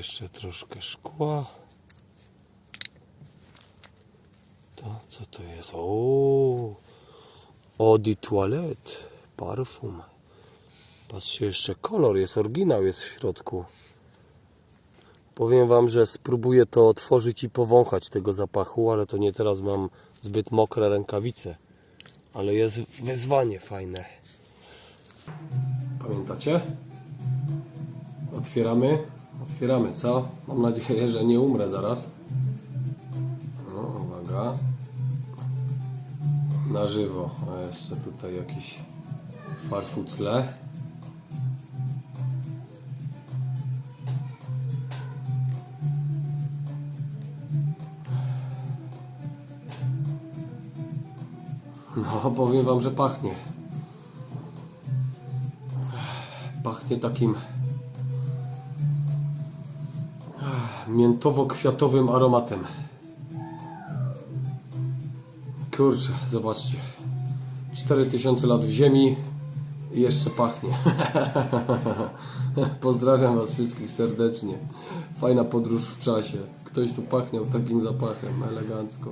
jeszcze troszkę szkła. To co to jest? O, Eau de toilette, parfum. Patrzcie, jeszcze kolor jest, oryginał jest w środku. Powiem wam, że spróbuję to otworzyć i powąchać tego zapachu, ale to nie teraz mam zbyt mokre rękawice. Ale jest wyzwanie fajne. Pamiętacie? Otwieramy. Otwieramy, co? Mam nadzieję, że nie umrę zaraz. No, uwaga. Na żywo. A jeszcze tutaj jakiś farfucle. No, powiem wam, że pachnie. Pachnie takim miętowo-kwiatowym aromatem. Kurczę, zobaczcie. 4000 lat w ziemi i jeszcze pachnie. Pozdrawiam Was wszystkich serdecznie. Fajna podróż w czasie. Ktoś tu pachniał takim zapachem elegancko.